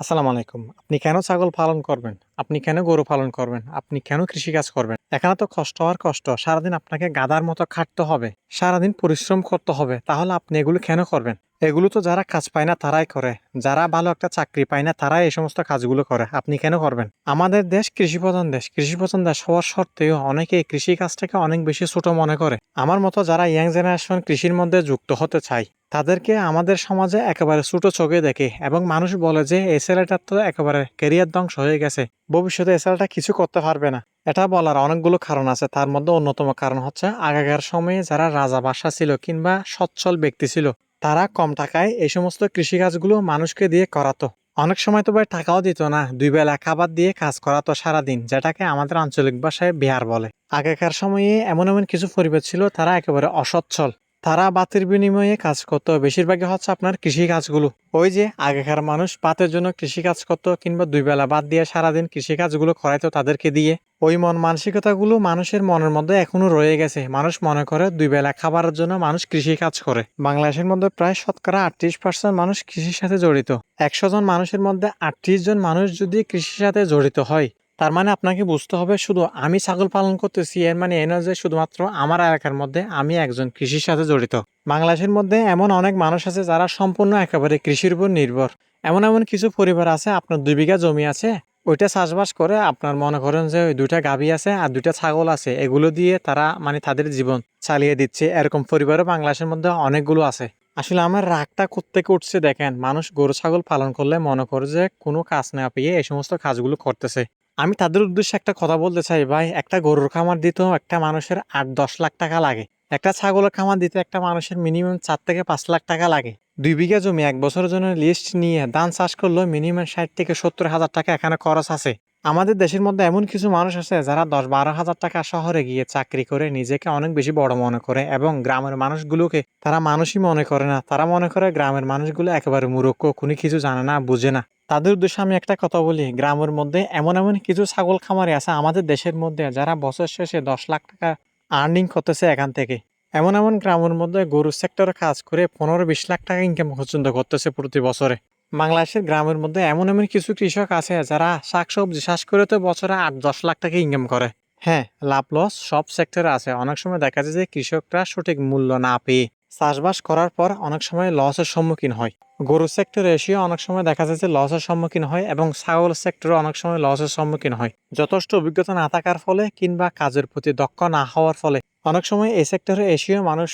আসসালামু আলাইকুম। আপনি কেন ছাগল পালন করবেন? আপনি কেন গরু পালন করবেন? আপনি কেন কৃষিকাজ করবেন? এখানে তো কষ্ট হওয়ার কষ্ট। সারাদিন আপনাকে গাদার মতো খাটতে হবে। সারাদিন পরিশ্রম করতে হবে। তাহলে আপনি এগুলো কেন করবেন? এগুলো তো যারা কাজ পায় না, তারাই করে। যারা ভালো একটা চাকরি পায় না, তারাই এই সমস্ত কাজগুলো করে। আপনি কেন করবেন? আমাদের দেশ কৃষি প্রধান দেশ। কৃষি প্রধান দেশ হওয়ার সত্ত্বেও অনেকে কৃষি কাজটাকে অনেক বেশি ছোট মনে করে। আমার মতো যারা ইয়াং জেনারেশন কৃষির মধ্যে যুক্ত হতে চায় তাদেরকে আমাদের সমাজে একেবারে ছোট চোখে দেখে এবং মানুষ বলে যে, এই ছেলেটার তো একেবারে ক্যারিয়ার ধ্বংস হয়ে গেছে। ভবিষ্যতে এই ছেলেটা কিছু করতে পারবে না। এটা বলার অনেকগুলো কারণ আছে। তার মধ্যে অন্যতম কারণ হচ্ছে, আগেকার সময়ে যারা রাজা বাসা ছিল কিংবা সচ্ছল ব্যক্তি ছিল, তারা কম টাকায় এই সমস্ত কৃষিকাজগুলো মানুষকে দিয়ে করাতো। অনেক সময় তো ভাই টাকাও দিত না। দুই বেলা খাবার দিয়ে কাজ করাতো সারাদিন, যেটাকে আমাদের আঞ্চলিক ভাষায় বিহার বলে। আগেকার সময়ে এমন এমন কিছু পরিবেশ ছিল, তারা একেবারে অসচ্ছল। তারা বাতের বিনিময়ে কাজ করতো। বেশিরভাগই হচ্ছে আপনার কৃষি কাজগুলো। ওই যে আগেকার মানুষ পাতের জন্য কৃষি কাজ করতো কিংবা দুই বেলা বাদ দিয়ে সারাদিন কৃষি কাজগুলো করাইতো তাদেরকে দিয়ে। ওই মন মানসিকতাগুলো মানুষের মনের মধ্যে এখনও রয়ে গেছে। মানুষ মনে করে দুই বেলা খাবারের জন্য মানুষ কৃষি কাজ করে। বাংলাদেশের মধ্যে প্রায় শতকরা আটত্রিশ পার্সেন্ট মানুষ কৃষির সাথে জড়িত। একশো জন মানুষের মধ্যে আটত্রিশ জন মানুষ যদি কৃষির সাথে জড়িত হয় তার মানে আপনাকে বুঝতে হবে শুধু আমি ছাগল পালন করতেছি, এর মানে এ যে শুধুমাত্র আমার এলাকার মধ্যে আমি একজন কৃষির সাথে জড়িত। বাংলাদেশের মধ্যে এমন অনেক মানুষ আছে যারা সম্পূর্ণ একেবারে কৃষির উপর নির্ভর। এমন এমন কিছু পরিবার আছে, আপনার দুই বিঘা জমি আছে, ওইটা চাষবাস করে আপনার মনে করেন যে ওই দুইটা গাভী আছে আর দুইটা ছাগল আছে, এগুলো দিয়ে তারা মানে তাদের জীবন চালিয়ে দিচ্ছে। এরকম পরিবারও বাংলাদেশের মধ্যে অনেকগুলো আছে। আসলে আমার রাগটা কোত্থেকে উঠছে দেখেন, মানুষ গরু, ছাগল পালন করলে মনে করে যে কোনো কাজ না পেয়ে এই সমস্ত কাজগুলো করতেছে। আমি তাদের উদ্দেশ্যে একটা কথা বলতে চাই, ভাই। একটা গরুর খামার দিতেও একটা মানুষের আট দশ লাখ টাকা লাগে। একটা ছাগলের খামার দিতে একটা মানুষের মিনিমাম চার থেকে পাঁচ লাখ টাকা লাগে। দুই বিঘা জমি এক বছরের জন্য লিস্ট নিয়ে ধান চাষ করলেও মিনিমাম ষাট থেকে সত্তর হাজার টাকা এখানে খরচ আছে। আমাদের দেশের মধ্যে এমন কিছু মানুষ আছে যারা দশ বারো হাজার টাকা শহরে গিয়ে চাকরি করে নিজেকে অনেক বেশি বড় মনে করে এবং গ্রামের মানুষগুলোকে তারা মানুষই মনে করে না। তারা মনে করে গ্রামের মানুষগুলো একেবারে মূর্খ কোনো কিছু জানে না, বুঝে না। তাদের উদ্দেশ্যে আমি একটা কথা বলি, গ্রামের মধ্যে এমন এমন কিছু ছাগল খামারি আছে আমাদের দেশের মধ্যে যারা বছর শেষে দশ লাখ টাকা আর্নিং করতেছে এখান থেকে। এমন এমন গ্রামের মধ্যে গরু সেক্টরে কাজ করে পনেরো বিশ লাখ টাকা ইনকাম পর্যন্ত করতেছে প্রতি বছরে। বাংলাদেশের গ্রামের মধ্যে এমন এমন কিছু কৃষক আছে যারা শাকসবজি চাষ করে তো বছরে আট দশ লাখ টাকা ইনকাম করে। হ্যাঁ লাভ লস সব সেক্টরে আছে। অনেক সময় দেখা যায় যে কৃষকরা সঠিক মূল্য না পেয়ে চাষবাস করার পর অনেক সময় লসের সম্মুখীন হয়। গরু সেক্টরে এসেও অনেক সময় দেখা যায় যে লসের সম্মুখীন হয় এবং ছাগল সেক্টরে অনেক সময় লসের সম্মুখীন হয়। যথেষ্ট অভিজ্ঞতা না থাকার ফলে কিংবা কাজের প্রতি দক্ষ না হওয়ার ফলে অনেক সময় এই সেক্টরে এসেও মানুষ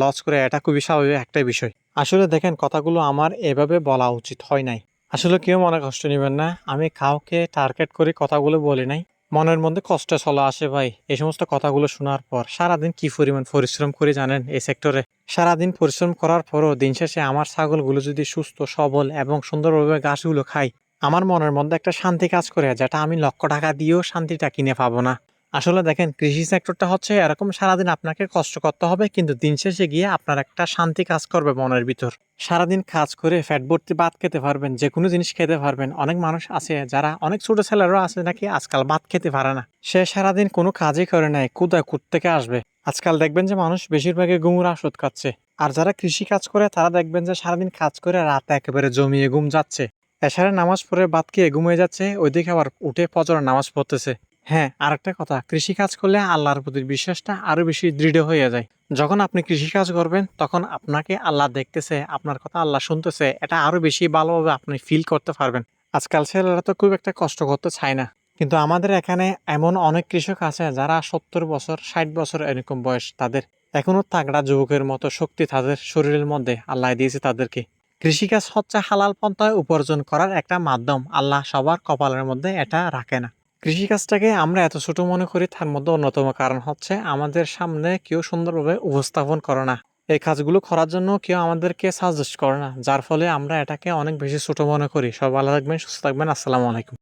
লস করে। এটা খুবই স্বাভাবিক একটা বিষয়। আসলে দেখেন, কথাগুলো আমার এভাবে বলা উচিত হয় নাই। আসলে কেউ মনে কষ্ট নেবেন না। আমি কাউকে টার্গেট করে কথাগুলো বলি নাই। মনের মধ্যে কষ্ট চলে আসে ভাই। এই সমস্ত কথাগুলো শোনার পর সারাদিন কি পরিমাণ পরিশ্রম করে জানেন এই সেক্টরে সারাদিন পরিশ্রম করার পরও দিন শেষে আমার ছাগলগুলো যদি সুস্থ, সবল এবং সুন্দরভাবে ঘাসগুলো খাই, আমার মনের মধ্যে একটা শান্তি কাজ করে, যেটা আমি লক্ষ টাকা দিয়েও শান্তিটা কিনে পাবো না। আসলে দেখেন, কৃষি সেক্টরটা হচ্ছে এরকম সারাদিন আপনাকে কষ্ট করতে হবে, কিন্তু দিন শেষে গিয়ে আপনার একটা শান্তি কাজ করবে মনের ভিতর। সারাদিন কাজ করে ফ্যাট ভর্তি ভাত খেতে পারবেন যে কোনো জিনিস খেতে পারবেন। অনেক মানুষ আছে যারা অনেক ছোট ছেলেরাও আছে নাকি আজকাল ভাত খেতে পারে না। সে সারাদিন কোনো কাজই করে নাই কোথায় কুত থেকে আসবে। আজকাল দেখবেন যে মানুষ বেশিরভাগই ঘুমুর ওষুধ খাচ্ছে। আর যারা কৃষি কাজ করে, তারা দেখবেন যে সারাদিন কাজ করে রাতে একেবারে জমিয়ে ঘুম যাচ্ছে। এছাড়া নামাজ পড়ে বাদ খেয়ে ঘুমিয়ে যাচ্ছে, ওইদিকে আবার উঠে ফজর নামাজ পড়তেছে। হ্যাঁ আরেকটা কথা কৃষি কাজ করলে আল্লাহর প্রতি বিশ্বাসটা আরও বেশি দৃঢ় হয়ে যায়। যখন আপনি কৃষি কাজ করবেন, তখন আপনাকে আল্লাহ দেখতেছে, আপনার কথা আল্লাহ শুনতেছে, এটা আরও বেশি ভালোভাবে আপনি ফিল করতে পারবেন। আজকাল ছেলেরা তো খুব একটা কষ্ট করতে চায় না। কিন্তু আমাদের এখানে এমন অনেক কৃষক আছে, যারা সত্তর বছর, ষাট বছর এরকম বয়স তাদের এখনও তাগড়া যুবকের মতো শক্তি তাদের শরীরের মধ্যে আল্লাহ দিয়েছে তাদেরকে। কৃষিকাজ হচ্ছে হালাল পন্থায় উপার্জন করার একটা মাধ্যম। আল্লাহ সবার কপালের মধ্যে এটা রাখে না। কৃষিকাজটাকে আমরা এত ছোট মনে করি, তার মধ্যে অন্যতম কারণ হচ্ছে আমাদের সামনে কেউ সুন্দরভাবে উপস্থাপন করে না। এই কাজগুলো করার জন্য কেউ আমাদেরকে সাজেস্ট করে না, যার ফলে আমরা এটাকে অনেক বেশি ছোট মনে করি। সব ভালো থাকবেন, সুস্থ থাকবেন, আসসালামু আলাইকুম।